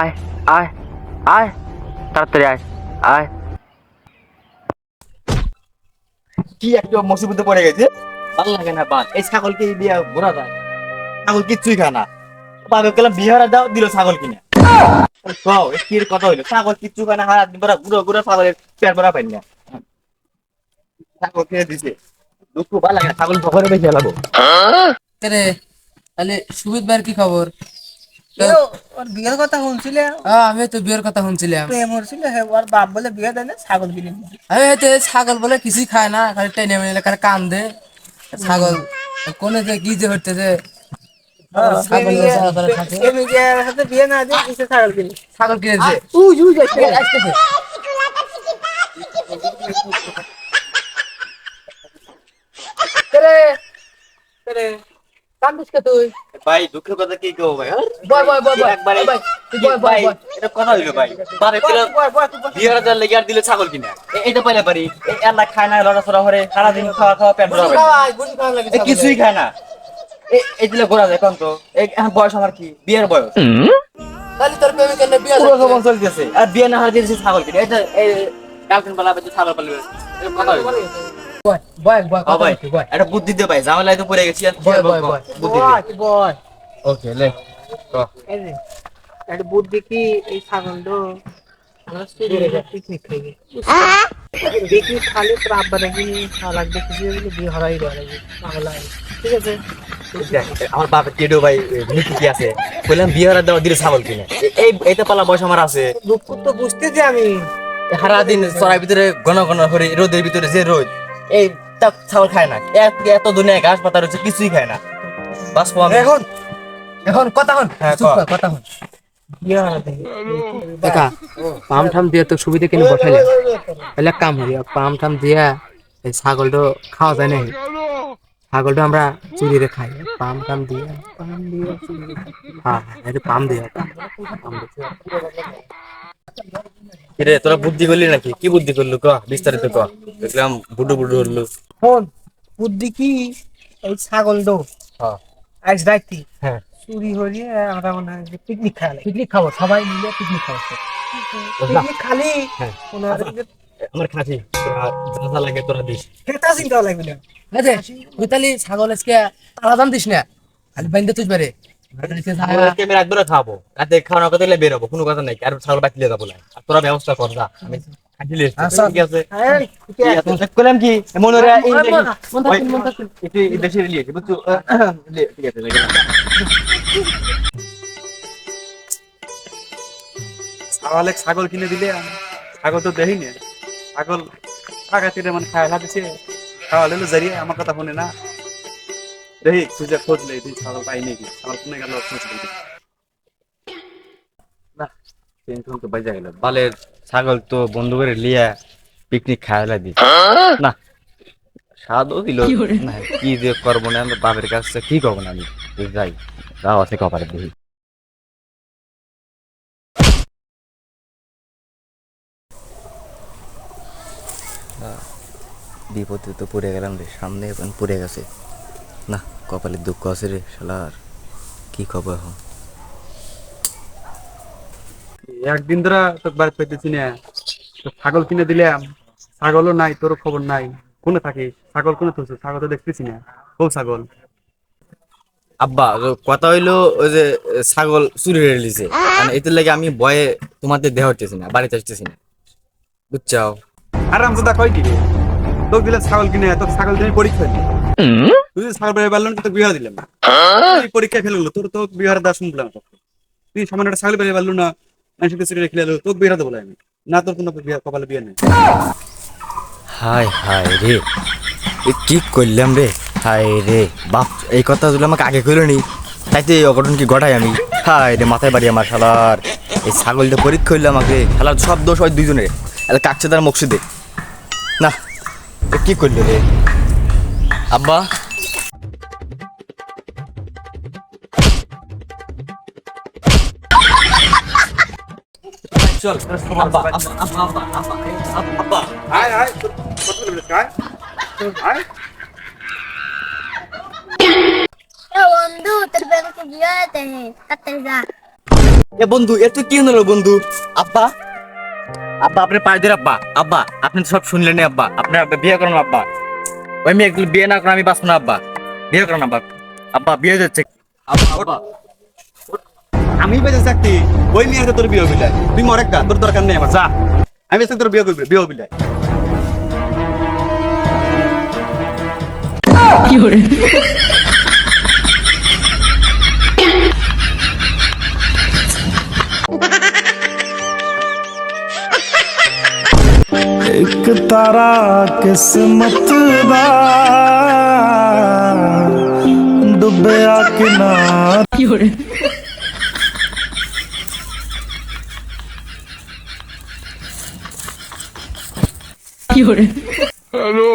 আয় আয় আয় তাড়াতাড়ি আয় আয়। কি একটা মুসিবতে পড়ে গেছে? ভালো লাগে না বাদ এই ছাগলকে দিয়ে ঘোরা যায়। ছাগল কিচ্ছুই খায় না। বাবা গেলাম বিহারে দাও দিল ছাগল কিনে। কও কি কথা হইল? ছাগল কিচ্ছু খায় না হারাত পরে গুঁড়ো গুঁড়ো ছাগলের পেট ভরা পাই না। ছাগল কিনে দিছে। দুঃখ ভালো লাগে ছাগল ভগরে বেশি লাগবো রে? তাহলে সুবিধ ভাইয়ের কি খবর? ওর বিয়ের কথা শুনছিলে? আহ, আমি তো বিয়ের কথা শুনছিলাম। প্রেম হচ্ছিল হে ওর বাপ বলে বিয়ে দেয় না ছাগল কিনে দিছে। আমি হয়তো এই ছাগল বলে কিছুই খায় না খালি টেনে মেনে খালি কান দে ছাগল কোনে যে কি যে হচ্ছে ছাগল প্রেমিকের- ছাগল করে থাকে। প্রেমিকের সাথে বিয়ে না দিয়ে দিছে ছাগল কিনে ছাগল কিনেছে উই উই যাচ্ছে। আসতেছে। রে, রে, কান্দিস কে তুই? ভাই দুঃখের কথা কি কও ভাই হ্যাঁ? বয় বয় বয় একবারে তুই বয় বয় এটা কথা হইল ভাই। বারে পেলাম বিহারে দার লেগে আর দিলে ছাগল কিনে? এটা পাইলে পারি। আল্লাহ খায় না লড়া চড়া হরে সারাদিন খাওয়া খাওয়া পেট ভরা এ কিছুই খায় না। এই দিলে ঘোরা যায় কোন তো? এই এখন বয়স আমার কি? বিয়ের বয়স। তাহলে তোর প্রেমিকের না বিয়ে পুরো। জীবন চলতেছে। আর বিয়ে না হলে দিয়েছে ছাগল কিনে? এটা এই গার্লফ্রেন্ড পালাবে ছাগল পালবে কথা হইল। বয়, বয়, বয়, ও কথা বয়। এটা বুদ্ধি দে ভাই ঝামেলায় তো পড়ে গেছি আর কি বয়, বয়, বয়। বুদ্ধি দে। বয় বয়। ওকে লে একটা বুদ্ধি কি এই ছাগলটা আমরা চুরি পিকনিক খাইবে পিকনিক খালে তোর আব্বা নাকি খাওয়া লাগবে বিয়ে হরাই দেওয়া লাগবে পাগল। ঠিক আছে? আমার বাপের কেডো ভাই নীতি আছে? বললাম বিয়ে হারা দেওয়া দিলে ছাগল কিনে। এই এইটা পালা বয়স আমার আছে। দুঃখ তো বুঝতে যে আমি। সারাদিন চড়াই ভিতরে ঘন ঘন করে রোদের ভিতরে যে রোদ এই তা ছাগল খায় না। এত এত দুনিয়া ঘাস পাতা রয়েছে কিছুই খায় না। বাস আমি। এখন এখন কথা হন হ্যাঁ, কথা হন। পাম ঠাম দিয়ে তো সুবিধা কিনে বসাইলে তাহলে কাম হইয়া পাম ঠাম দিয়া এই ছাগলটা খাওয়া যায় না ছাগলটা আমরা চুরিরে খাই। পাম টাম দিয়ে পাম দিয়ে হ্যাঁ হ্যাঁ পাম দিয়ে। পাম দিয়ে। কিরে তোরা বুদ্ধি করলি নাকি? কি বুদ্ধি করলু ক বিস্তারিত ক। দেখলাম বুডু বুডু ফোন বুদ্ধি কি? এই ছাগল দো হ্যাঁ। আজ হ্যাঁ। চুরি আমরা মনে হয় পিকনিক খাওয়া পিকনিক খাব সবাই মিলে পিকনিক খাব। পিকনিক খালি? হ্যাঁ। আমার খাসি তোরা যা যা লাগে তোরা দিস। খেতা চিন্তা লাগবে না। বুঝে তুই তাহলে ছাগল আজকে তারা দাম দিস না? খালি বাইন্দে তুই পারে আমি রাত খাব। রাতে খাওয়ানোর কথা হলে বেরোবো কোনো কথা নাই। আর ছাগল যাব না। তোরা ব্যবস্থা কর যা। আমি কিনে দিলে ছাগল তো দেহি না। ছাগল টাকা মানে খায় দিছে। খাওয়া আমার কথা শুনে না। দেহি খুঁজে খোঁজ তুই ছাগল পাই নাকি গেল খোঁজ লে টেনশন তো বাজা গেল। বালের ছাগল তো বন্ধু করে লিয়া পিকনিক খাইলা দি না স্বাদও দিল না কি যে করব না আমি বাপের কাছে কি করব না আমি? যাই যাও আছে কপারে দেখি বিপদে তো পড়ে গেলাম রে সামনে এখন পড়ে গেছে। না কপালে দুঃখ আছে রে শালার কি করব এখন? একদিন ধরা তোর বাড়ি পেতেছি না। তো ছাগল কিনে দিলাম ছাগলও নাই তোর খবর নাই। কোনে থাকিস? ছাগল কোনে থুছিস ছাগল তো দেখতেছি না। ও ছাগল। আব্বা কথা হইল ওই যে ছাগল চুরি হয়ে লিছে মানে এতে লাগে আমি ভয়ে তোমাদের দেহ হইতেছি না বাড়িতে আসতেছি না। বুঝছাও? আরাম দাদা কই দিবে? তোর দিলাম ছাগল কিনে তোর ছাগল কিনে পরীক্ষা দিই তুই যদি ছাগল বেড়ে পারল না তোকে বিবাহ দিলাম না। তুই পরীক্ষা ফেল গেলো তোর তো বিহার দা শুনলাম তুই সামান্য একটা ছাগল বেড়ে পারল না মানুষের কাছে রেখে এলো তোকে বিহার দেবো আমি না তোর কোনো বিয়ে কপালে বিয়ে নেই। হাই হাই রে। এ কি করলাম রে? হাই রে বাপ এই কথা যদি আমাকে আগে কইলো নি। তাইতে এই অঘটন কি ঘটাই আমি? হাই রে মাথায় বাড়ি আমার শালার। এই ছাগলটা পরীক্ষা হইল আমাকে। শালার সব দোষ হয় দুইজনের। কাকছে তার মকসুদে। না এ কি করল রে? আব্বা? চল আব্বা আব্বা আব্বা আব্বা আব্বা। আব্বা আয় আয় তোর কথা বলবি আয়। আয়। এ বন্ধু তোর বেগুকে বিয়ে হতে হে যা। এ বন্ধু এত কি হলো বন্ধু? আব্বা? আব্বা আপনি পায়ে আব্বা। আব্বা আপনি তো সব শুনলেন আব্বা। আপনি আব্বা বিয়ে করেন আব্বা। ওই মেয়ে গুলো বিয়ে না করে আমি বাঁচবো না আব্বা। বিয়ে করো না আব্বা। আব্বা বিয়ে যাচ্ছে। আমি বেঁচে থাকতি ওই মেয়ে তোর বিয়ে হবি তুই মরে গা তোর দরকার নেই আমার। যা। আমি বেঁচে তোর বিয়ে করবি বিয়ে হবিলাই तारा किस्मत दा डुबया किनार हेलो।